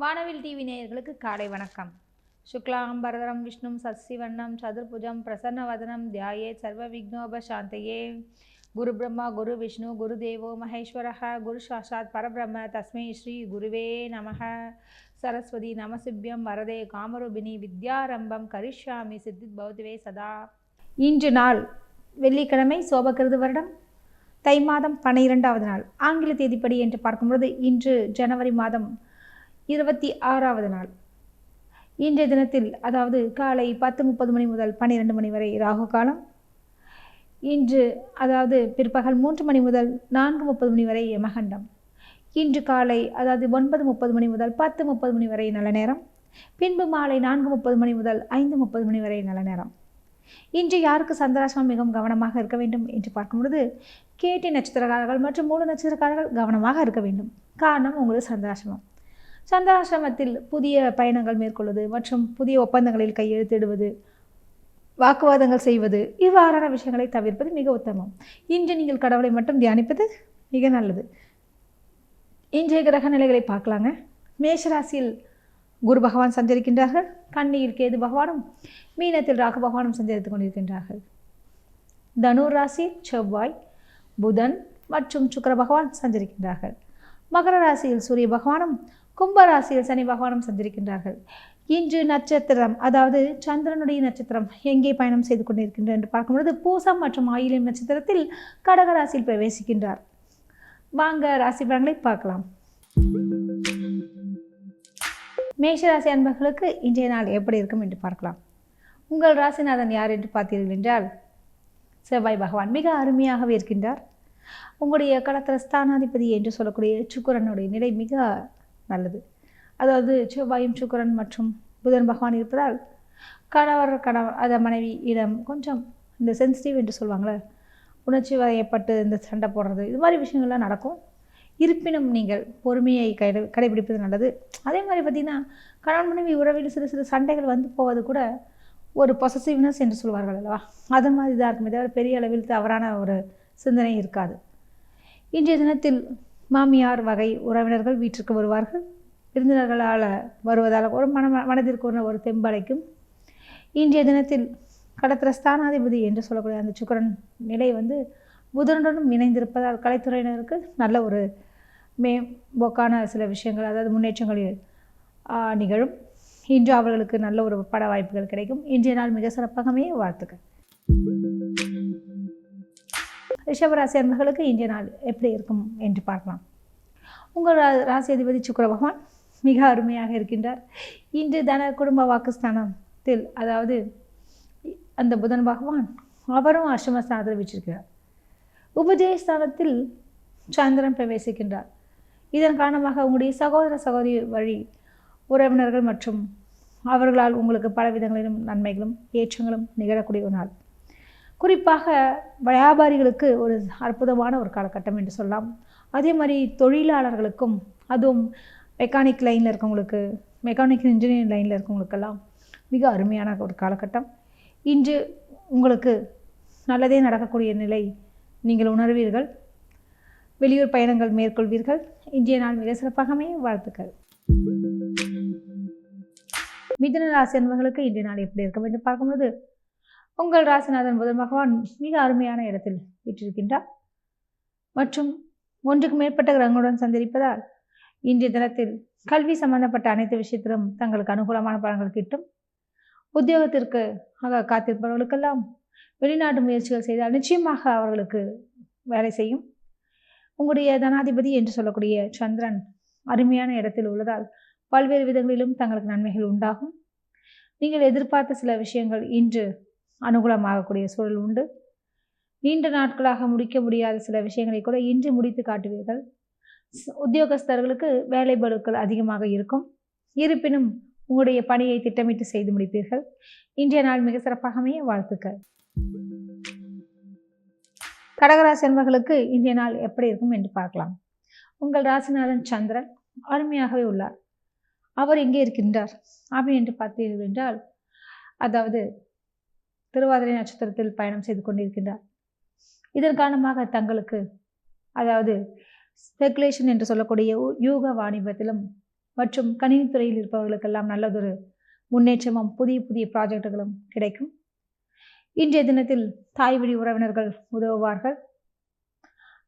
வானவில் டிவி நேயர்களுக்கு காலை வணக்கம். சுக்லாம் பரதரம் விஷ்ணும் சசிவண்ணம் சதுர்புஜம் பிரசன்னவதனம் தியாயே சர்வ விக்னோப சாந்தையே. குரு பிரம்மா குரு விஷ்ணு குரு தேவோ மகேஸ்வரக குரு சாஷாத் பரபிரம்ம தஸ்மை ஸ்ரீ குருவே நமக. சரஸ்வதி நமசிபியம் வரதே காமரூபிணி வித்யாரம்பம் கரிஷ்யாமி சித்தித் பௌதிவே சதா. இன்று நாள் வெள்ளிக்கிழமை சோபகிருது வருடம். தை மாதம் பன்னிரெண்டாவது நாள். ஆங்கில தேதிப்படி என்று பார்க்கும்பொழுது இன்று ஜனவரி மாதம் இருபத்தி ஆறாவது நாள். இன்றைய தினத்தில் அதாவது காலை பத்து முப்பது மணி முதல் பன்னிரெண்டு மணி வரை ராகு காலம் இன்று அதாவது பிற்பகல் மூன்று மணி முதல் நான்கு முப்பது மணி வரை யமகண்டம் இன்று காலை அதாவது ஒன்பது முப்பது மணி முதல் பத்து முப்பது மணி வரை நல்ல நேரம் பின்பு மாலை நான்கு முப்பது மணி முதல் ஐந்து முப்பது மணி வரை நல்ல நேரம் இன்று யாருக்கு சந்திராசிரமம் மிகவும் கவனமாக இருக்க வேண்டும் என்று பார்க்கும் பொழுது கேட்டி நட்சத்திரக்காரர்கள் மற்றும் மூல நட்சத்திரக்காரர்கள் கவனமாக இருக்க வேண்டும். காரணம் உங்களுக்கு சந்திராசிரமம் சந்திராசிரமத்தில் புதிய பயணங்கள் மேற்கொள்வது மற்றும் புதிய ஒப்பந்தங்களில் கையெழுத்திடுவது வாக்குவாதங்கள் செய்வது இவ்வாறான விஷயங்களை தவிர்ப்பது மிக உத்தமம். இன்று நீங்கள் கடவுளை மட்டும் தியானிப்பது மிக நல்லது. இன்றைய கிரக நிலைகளை பார்க்கலாங்க. மேஷராசியில் குரு பகவான் சஞ்சரிக்கின்றார்கள். கண்ணியில் கேது பகவானும் மீனத்தில் ராகு பகவானும் சஞ்சரித்துக் கொண்டிருக்கின்றார்கள். தனுர் ராசி செவ்வாய் புதன் மற்றும் சுக்கர பகவான் சஞ்சரிக்கின்றார்கள். மகர ராசியில் சூரிய பகவானும் கும்பராசியில் சனி பகவானும் சந்திருக்கின்றார்கள் இன்று நட்சத்திரம் அதாவது சந்திரனுடைய நட்சத்திரம் எங்கே பயணம் செய்து கொண்டிருக்கின்றார் என்று பார்க்கும்பொழுது பூசம் மற்றும் ஆயிலியம் நட்சத்திரத்தில் கடக ராசியில் பிரவேசிக்கின்றார். வாங்க ராசி பலன்களை பார்க்கலாம். மேஷராசி அன்பர்களுக்கு இன்றைய நாள் எப்படி இருக்கும் என்று பார்க்கலாம். உங்கள் ராசிநாதன் யார் என்று பார்த்தீர்கள் என்றால் செவ்வாய் பகவான் மிக அருமையாகவே இருக்கின்றார். உங்களுடைய களத்திர ஸ்தானாதிபதி என்று சொல்லக்கூடிய சுக்கரனுடைய நிலை மிக நல்லது. அதாவது செவ்வாயும் சுக்கரன் மற்றும் புதன் பகவான் இருப்பதால் கணவர் கணவர் அதை மனைவி இடம் கொஞ்சம் இந்த சென்சிட்டிவ் என்று சொல்லுவாங்களே உணர்ச்சி வயப்பட்டு இந்த சண்டை போடுறது இது மாதிரி விஷயங்கள்லாம் நடக்கும். இருப்பினும் நீங்கள் பொறுமையை கடை கடைபிடிப்பது நல்லது. அதே மாதிரி பார்த்திங்கன்னா கணவன் மனைவி உறவில் சிறு சிறு சண்டைகள் வந்து போவது கூட ஒரு பொசசிவ்னஸ் என்று சொல்வார்கள் அல்லவா? அது மாதிரி தான் இருக்குமே தவிர பெரிய அளவில் தவறான ஒரு சிந்தனை இருக்காது. இன்றைய தினத்தில் மாமியார் வகை உறவினர்கள் வீட்டிற்கு வருவார்கள். விருந்தினர்களால் வருவதால் ஒரு மன மனதிற்கு ஒரு ஒரு தெம்படைக்கும் இன்றைய தினத்தில் கடத்திர ஸ்தானாதிபதி என்று சொல்லக்கூடிய அந்த சுக்கரன் நிலை வந்து புதனுடனும் இணைந்திருப்பதால் கலைத்துறையினருக்கு நல்ல ஒரு மேம்போக்கான சில விஷயங்கள் அதாவது முன்னேற்றங்கள் நிகழும். இன்று அவர்களுக்கு நல்ல ஒரு பட வாய்ப்புகள் கிடைக்கும். இன்றைய நாள் மிக சிறப்பாகவே வாழ்த்துக்கள். ரிஷபராசி அன்பர்களுக்கு இன்றைய நாள் எப்படி இருக்கும் என்று பார்க்கலாம். உங்கள் ராசி அதிபதி சுக்கர பகவான் மிக அருமையாக இருக்கின்றார். இன்று தன குடும்ப வாக்குஸ்தானத்தில் அதாவது அந்த புதன் பகவான் அவரும் அஷ்டமஸ்தானத்தில் வச்சிருக்கிறார் உபஜயஸ்தானத்தில் சந்திரன் பிரவேசிக்கின்றார். இதன் காரணமாக உங்களுடைய சகோதர சகோதரி வழி உறவினர்கள் மற்றும் அவர்களால் உங்களுக்கு பல விதங்களிலும் நன்மைகளும் ஏற்றங்களும் நிகழக்கூடிய ஒரு நாள். குறிப்பாக வியாபாரிகளுக்கு ஒரு அற்புதமான ஒரு காலகட்டம் என்று சொல்லலாம். அதே மாதிரி தொழிலாளர்களுக்கும் அதுவும் மெக்கானிக் லைனில் இருக்கவங்களுக்கு மெக்கானிக்கல் இன்ஜினியரிங் லைனில் இருக்கவங்களுக்கெல்லாம் மிக அருமையான ஒரு காலகட்டம். இன்று உங்களுக்கு நல்லதே நடக்கக்கூடிய நிலை நீங்கள் உணர்வீர்கள். வெளியூர் பயணங்கள் மேற்கொள்வீர்கள். இன்றைய நாள் மிக சிறப்பாகவே வாழ்த்துக்கள். மிதன ராசி அன்பர்களுக்கு இன்றைய நாள் எப்படி இருக்கும் என்று பார்க்கும்போது உங்கள் ராசிநாதன் புதன் பகவான் மிக அருமையான இடத்தில் வீற்றிருக்கின்றார். மற்றும் ஒன்றுக்கு மேற்பட்ட கிரகங்களுடன் சந்திரிப்பதால் இன்றைய தினத்தில் கல்வி சம்பந்தப்பட்ட அனைத்து விஷயத்திலும் தங்களுக்கு அனுகூலமான பலன்கள் கிட்டும். உத்தியோகத்திற்கு ஆக காத்திருப்பவர்களுக்கெல்லாம் வெளிநாட்டு முயற்சிகள் செய்தால் நிச்சயமாக அவர்களுக்கு வேலை செய்யும். உங்களுடைய தனாதிபதி என்று சொல்லக்கூடிய சந்திரன் அருமையான இடத்தில் உள்ளதால் பல்வேறு விதங்களிலும் தங்களுக்கு நன்மைகள் உண்டாகும். நீங்கள் எதிர்பார்த்த சில விஷயங்கள் இன்று அனுகூலமாகக்கூடிய சூழல் உண்டு. நீண்ட நாட்களாக முடிக்க முடியாத சில விஷயங்களை கூட இன்று முடித்து காட்டுவீர்கள். உத்தியோகஸ்தர்களுக்கு வேலை அதிகமாக இருக்கும். இருப்பினும் உங்களுடைய பணியை திட்டமிட்டு செய்து முடிப்பீர்கள். இன்றைய நாள் மிக சிறப்பாகவே வாழ்த்துக்கள். கடகராசி என்பர்களுக்கு இன்றைய நாள் எப்படி இருக்கும் என்று பார்க்கலாம். உங்கள் ராசிநாதன் சந்திரன் அருமையாகவே உள்ளார். அவர் எங்கே இருக்கின்றார்? அப்படி என்று பார்த்தீர்கள் என்றால் அதாவது திருவாதிரை நட்சத்திரத்தில் பயணம் செய்து கொண்டிருக்கின்றார். இதன் காரணமாக தங்களுக்கு அதாவது ஸ்பெகுலேஷன் என்று சொல்லக்கூடிய யூக வாணிபத்திலும் மற்றும் கணினித்துறையில் இருப்பவர்களுக்கெல்லாம் நல்லதொரு முன்னேற்றமும் புதிய புதிய ப்ராஜெக்டுகளும் கிடைக்கும். இன்றைய தினத்தில் தாய் வழி உறவினர்கள் உதவுவார்கள்.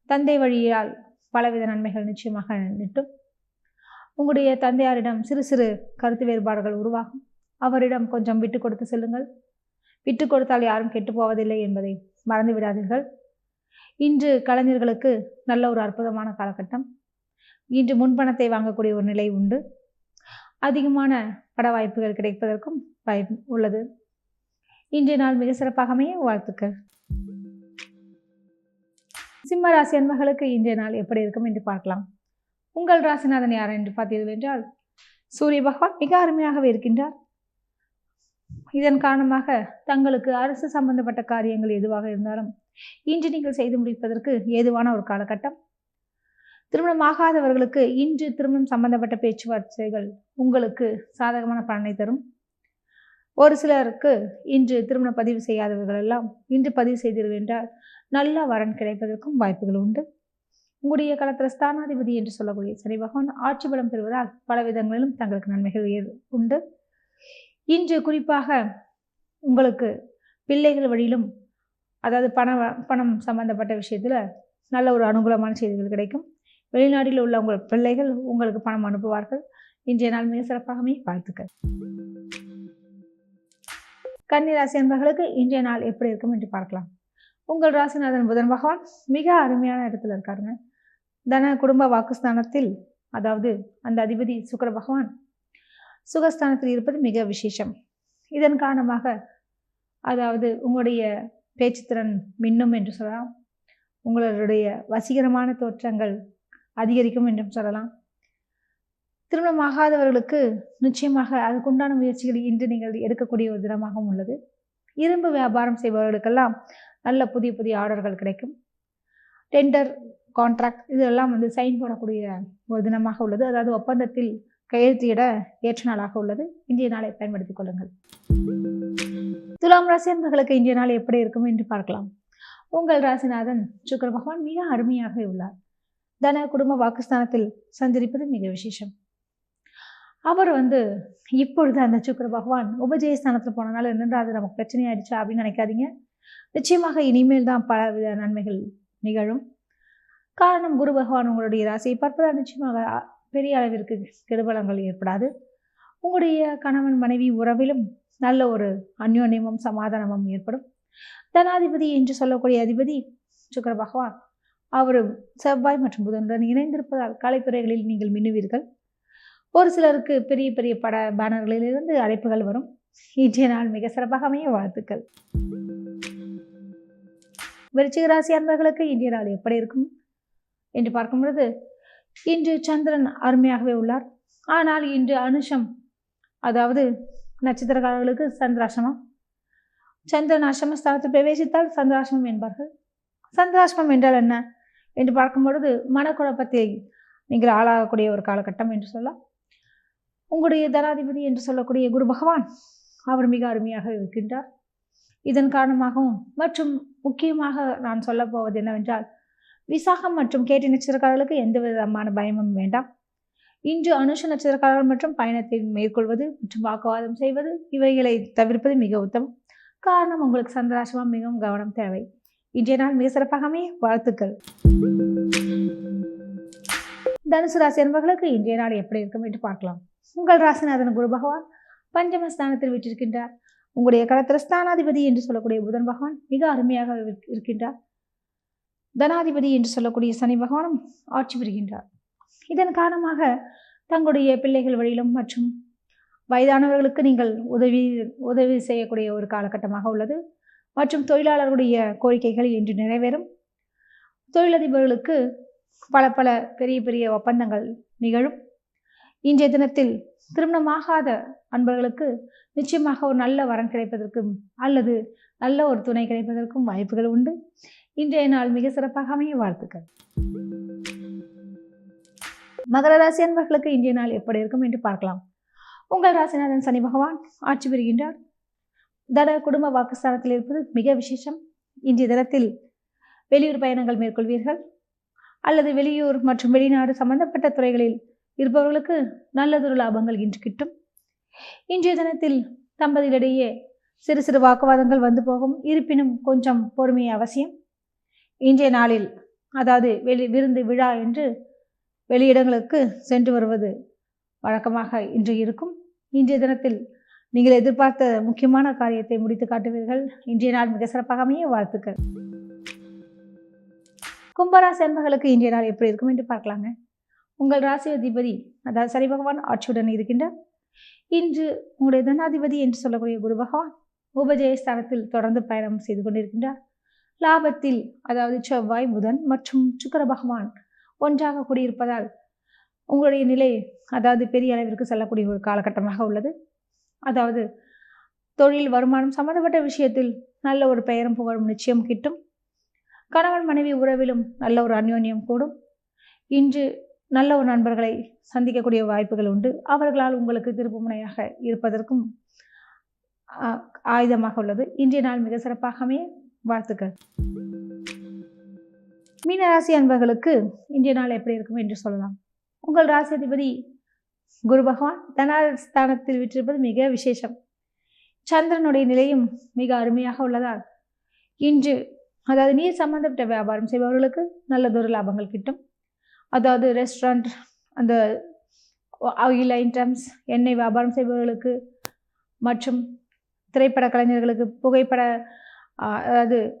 தந்தை வழியால் பலவித நன்மைகள் நிச்சயமாக நிட்டும் உங்களுடைய தந்தையாரிடம் சிறு சிறு கருத்து வேறுபாடுகள் உருவாகும். அவரிடம் கொஞ்சம் விட்டு கொடுத்து செல்லுங்கள். விட்டு கொடுத்தால் யாரும் கெட்டு போவதில்லை என்பதை மறந்து விடாதீர்கள். இன்று கலைஞர்களுக்கு நல்ல ஒரு அற்புதமான காலகட்டம். இன்று முன்பணத்தை வாங்கக்கூடிய ஒரு நிலை உண்டு. அதிகமான பட வாய்ப்புகள் கிடைப்பதற்கும் வாய்ப்பு உள்ளது. இன்றைய நாள் மிக சிறப்பாக அமைய வாழ்த்துக்கள். சிம்ம ராசி அன்பர்களுக்கு இன்றைய நாள் எப்படி இருக்கும் என்று பார்க்கலாம். உங்கள் ராசிநாதன் யார் என்று பார்த்தீர்கள் என்றால் சூரிய பகவான் மிக அருமையாகவே இருக்கின்றார். இதன் காரணமாக தங்களுக்கு அரசு சம்பந்தப்பட்ட காரியங்கள் எதுவாக இருந்தாலும் இன்று நீங்கள் செய்து முடிப்பதற்கு ஏதுவான ஒரு காலகட்டம். திருமணம் ஆகாதவர்களுக்கு இன்று திருமணம் சம்பந்தப்பட்ட பேச்சுவார்த்தைகள் உங்களுக்கு சாதகமான பலனை தரும். ஒரு சிலருக்கு இன்று திருமணம் பதிவு செய்யாதவர்கள் எல்லாம் இன்று பதிவு செய்தீர்கள் என்றால் நல்ல வரன் கிடைப்பதற்கும் வாய்ப்புகள் உண்டு. உங்களுடைய களத்தில் ஸ்தானாதிபதி என்று சொல்லக்கூடிய சனி பகவான் ஆட்சி பலம் பெறுவதால் பல விதங்களிலும் தங்களுக்கு நன்மைகள் உண்டு. இன்று குறிப்பாக உங்களுக்கு பிள்ளைகள் வழியிலும் அதாவது பண பணம் சம்பந்தப்பட்ட விஷயத்தில் நல்ல ஒரு அனுகூலமான செய்திகள் கிடைக்கும். வெளிநாட்டில் உள்ள உங்கள் பிள்ளைகள் உங்களுக்கு பணம் அனுப்புவார்கள். இன்றைய நாள் மிக சிறப்பாகவே வாழ்த்துக்கள். கன்னி ராசி என்பவர்களுக்கு இன்றைய நாள் எப்படி இருக்கும் என்று பார்க்கலாம். உங்கள் ராசிநாதன் புதன் பகவான் மிக அருமையான இடத்துல இருக்காருங்க. தன குடும்ப வாக்குஸ்தானத்தில் அதாவது அந்த அதிபதி சுக்கர பகவான் சுகஸ்தானத்தில் இருப்பது மிக விசேஷம். இதன் காரணமாக அதாவது உங்களுடைய பேச்சுத்திறன் மின்னும் என்று சொல்லலாம். உங்களுடைய வசீகரமான தோற்றங்கள் அதிகரிக்கும் என்றும் சொல்லலாம். திருமணமாகாதவர்களுக்கு நிச்சயமாக அதுக்குண்டான முயற்சிகளை இன்று நீங்கள் எடுக்கக்கூடிய ஒரு தினமாகவும் உள்ளது. இரும்பு வியாபாரம் செய்பவர்களுக்கெல்லாம் நல்ல புதிய புதிய ஆர்டர்கள் கிடைக்கும். டெண்டர் கான்ட்ராக்ட் இதெல்லாம் வந்து சைன் போடக்கூடிய ஒரு தினமாக உள்ளது. அதாவது ஒப்பந்தத்தில் கையெழுத்திட ஏற்ற நாளாக உள்ளது. இந்திய நாளை பயன்படுத்திக் கொள்ளுங்கள். துலாம் ராசி அன்பர்களுக்கு இந்திய நாள் எப்படி இருக்கும் என்று பார்க்கலாம். உங்கள் ராசிநாதன் சுக்கர பகவான் மிக அருமையாக உள்ளார். தன குடும்ப வாக்குஸ்தானத்தில் சந்திரிப்பது மிக விசேஷம். அவர் வந்து இப்பொழுது அந்த சுக்கர பகவான் உபஜயஸ்தானத்தில் போனனால என்னென்று அது நமக்கு பிரச்சனையாயிடுச்சா அப்படின்னு நினைக்காதீங்க. நிச்சயமாக இனிமேல் தான் பலவித நன்மைகள் நிகழும். காரணம் குரு பகவான் உங்களுடைய ராசியை பார்ப்பதால் நிச்சயமாக பெரிய அளவிற்கு கெடுபலங்கள் ஏற்படாது. உங்களுடைய கணவன் மனைவி உறவிலும் நல்ல ஒரு அந்யோன்யமும் சமாதானமும் ஏற்படும். தனாதிபதி என்று சொல்லக்கூடிய அதிபதி சுக்கர பகவான் அவர் செவ்வாய் மற்றும் புதனுடன் இணைந்திருப்பதால் கலைத்துறைகளில் நீங்கள் மின்னுவீர்கள். ஒரு சிலருக்கு பெரிய பெரிய பட பேனர்களிலிருந்து அழைப்புகள் வரும். இன்றைய நாள் மிக சிறப்பாக அமைய வாழ்த்துக்கள். விருச்சிக ராசி அன்பர்களுக்கு இன்றைய நாள் எப்படி இருக்கும்? என்று பார்க்கும் பொழுது இன்று சந்திரன் அருமையாகவே உள்ளார். ஆனால் இன்று அனுஷம் அதாவது நட்சத்திரக்காரர்களுக்கு சந்திராசிரமம் சந்திரன் அஷ்டமஸ்தானத்தில் பிரவேசித்தால் சந்திராசிரமம் என்பார்கள். சந்திராசிரமம் என்றால் என்ன என்று பார்க்கும் பொழுது மனக்குழப்பத்தை நீங்கள் ஆளாகக்கூடிய ஒரு காலகட்டம் என்று சொல்லலாம். உங்களுடைய தனாதிபதி என்று சொல்லக்கூடிய குரு பகவான் அவர் மிக அருமையாக இருக்கின்றார். இதன் காரணமாகவும் மற்றும் முக்கியமாக நான் சொல்லப்போவது என்னவென்றால் விசாகம் மற்றும் கேட்டி நட்சத்திரக்காரர்களுக்கு எந்த விதமான பயமும் வேண்டாம். இன்று அனுஷ நட்சத்திரக்காரர்கள் மற்றும் பயணத்தை மேற்கொள்வது மற்றும் வாக்குவாதம் செய்வது இவைகளை தவிர்ப்பது மிக உத்தமம். காரணம் உங்களுக்கு சந்தராசமாக மிகவும் கவனம் தேவை. இன்றைய நாள் மிக சிறப்பாகவே வாழ்த்துக்கள். தனுசு ராசி என்பவர்களுக்கு இன்றைய நாள் எப்படி இருக்கும் என்று பார்க்கலாம். உங்கள் ராசிநாதன் குரு பகவான் பஞ்சமஸ்தானத்தில் விட்டிருக்கின்றார் உங்களுடைய கடத்திர ஸ்தானாதிபதி என்று சொல்லக்கூடிய புதன் பகவான் மிக அருமையாக இருக்கின்றார். தனாதிபதி என்று சொல்லக்கூடிய சனி பகவானும் ஆட்சி புரிகின்றார். இதன் காரணமாக தங்களுடைய பிள்ளைகள் வழியிலும் மற்றும் வயதானவர்களுக்கு நீங்கள் உதவி உதவி செய்யக்கூடிய ஒரு காலகட்டமாக உள்ளது. மற்றும் தொழிலாளர்களுடைய கோரிக்கைகள் இன்று நிறைவேறும். தொழிலதிபர்களுக்கு பல பல பெரிய பெரிய ஒப்பந்தங்கள் நிகழும். இன்றைய தினத்தில் திருமணமாகாத அன்பர்களுக்கு நிச்சயமாக ஒரு நல்ல வரன் கிடைப்பதற்கும் அல்லது நல்ல ஒரு துணை கிடைப்பதற்கும் வாய்ப்புகள் உண்டு. இன்றைய நாள் மிக சிறப்பாக அமைய வாழ்த்துக்கள். மகர ராசி அன்பர்களுக்கு இன்றைய நாள் எப்படி இருக்கும் என்று பார்க்கலாம். உங்கள் ராசிநாதன் சனி பகவான் ஆட்சி பெறுகின்றார் தன குடும்ப வாக்குஸ்தானத்தில் இருப்பது மிக விசேஷம். இன்றைய தினத்தில் வெளியூர் பயணங்கள் மேற்கொள்வீர்கள். அல்லது வெளியூர் மற்றும் வெளிநாடு சம்பந்தப்பட்ட துறைகளில் இருப்பவர்களுக்கு நல்லதொரு லாபங்கள் இன்று கிட்டும். இன்றைய தினத்தில் தம்பதியிடையே சிறு சிறு வாக்குவாதங்கள் வந்து போகும். இருப்பினும் கொஞ்சம் பொறுமை அவசியம். இன்றைய நாளில் அதாவது வெளி விருந்து விழா என்று வெளியிடங்களுக்கு சென்று வருவது வழக்கமாக இன்று இருக்கும். இன்றைய தினத்தில் நீங்கள் எதிர்பார்த்த முக்கியமான காரியத்தை முடித்து காட்டுவீர்கள். இன்றைய நாள் மிக சிறப்பாக அமைய வாழ்த்துக்கள். கும்பராசி அன்பர்களுக்கு இன்றைய நாள் எப்படி இருக்கும் என்று பார்க்கலாங்க. உங்கள் ராசி அதிபதி அதாவது சரி பகவான் ஆட்சியுடன் இருக்கின்றார். இன்று உங்களுடைய தனாதிபதி என்று சொல்லக்கூடிய குரு பகவான் உபஜயஸ்தானத்தில் தொடர்ந்து பயணம் செய்து கொண்டிருக்கின்றார். லாபத்தில் அதாவது செவ்வாய் புதன் மற்றும் சுக்கர பகவான் ஒன்றாக கூடியிருப்பதால் உங்களுடைய நிலை அதாவது பெரிய அளவிற்கு செல்லக்கூடிய ஒரு காலகட்டமாக உள்ளது. அதாவது தொழில் வருமானம் சம்பந்தப்பட்ட விஷயத்தில் நல்ல ஒரு பெயரும் புகழும் நிச்சயம் கிட்டும். கணவன் மனைவி உறவிலும் நல்ல ஒரு அந்யோன்யம் கூடும். இன்று நல்ல ஒரு நண்பர்களை சந்திக்கக்கூடிய வாய்ப்புகள் உண்டு. அவர்களால் உங்களுக்கு திருப்புமுனையாக இருப்பதற்கும் ஆயுதமாக உள்ளது. இன்றைய நாள் மிக சிறப்பாக அமைய வாழ்த்துக்கள். மீனராசி அன்பர்களுக்கு இன்றைய நாள் எப்படி இருக்கும் என்று சொல்லலாம். உங்கள் ராசி அதிபதி குரு பகவான் தனாஸ்தானத்தில் விற்றிருப்பது மிக விசேஷம். சந்திரனுடைய நிலையும் மிக அருமையாக உள்ளதால் இன்று அதாவது நீர் சம்பந்தப்பட்ட வியாபாரம் செய்பவர்களுக்கு நல்லதொரு லாபங்கள் கிட்டும். அதாவது ரெஸ்டாரண்ட் அந்த ஆயில் ஐட்டம்ஸ் எண்ணெய் வியாபாரம் செய்பவர்களுக்கு மற்றும் திரைப்பட கலைஞர்களுக்கு புகைப்பட அதாவது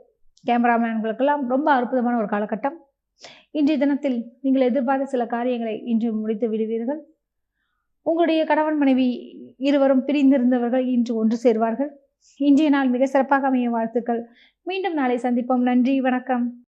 கேமராமேன்களுக்கெல்லாம் ரொம்ப அற்புதமான ஒரு காலகட்டம். இன்றைய தினத்தில் நீங்கள் எதிர்பார்த்த சில காரியங்களை இன்று முடித்து விடுவீர்கள். உங்களுடைய கணவன் மனைவி இருவரும் பிரிந்திருந்தவர்கள் இன்று ஒன்று சேர்வார்கள். இன்றைய நாள் மிக சிறப்பாக அமைய வாழ்த்துக்கள். மீண்டும் நாளை சந்திப்போம். நன்றி. வணக்கம்.